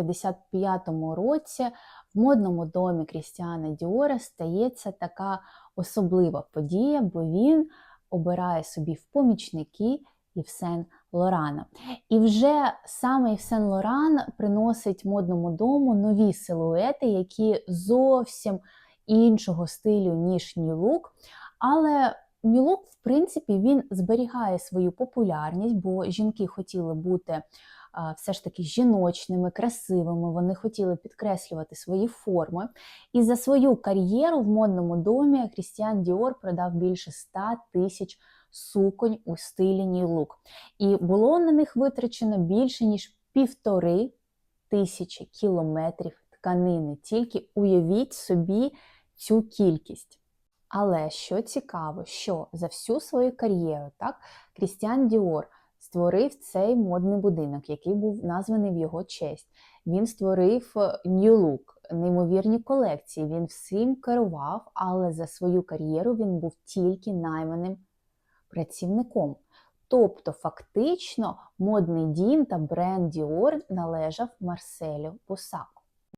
1955 році в модному домі Крістіана Діора стається така особлива подія, бо він обирає собі в помічники Івсен Лорана. І вже саме Івсен Лоран приносить модному дому нові силуети, які зовсім іншого стилю, ніж Look. Але New в принципі, він зберігає свою популярність, бо жінки хотіли бути все ж таки жіночними, красивими, вони хотіли підкреслювати свої форми. І за свою кар'єру в модному домі Крістіан Діор продав більше 100 тисяч суконь у стилі Look. І було на них витрачено більше ніж півтори тисячі кілометрів тканини. Тільки уявіть собі цю кількість. Але що цікаво, що за всю свою кар'єру так, Крістіан Діор створив цей модний будинок, який був названий в його честь. Він створив е, New Look, неймовірні колекції. Він всім керував, але за свою кар'єру він був тільки найманим працівником. Тобто, фактично, модний дім та бренд Dior належав Марселю Босаку.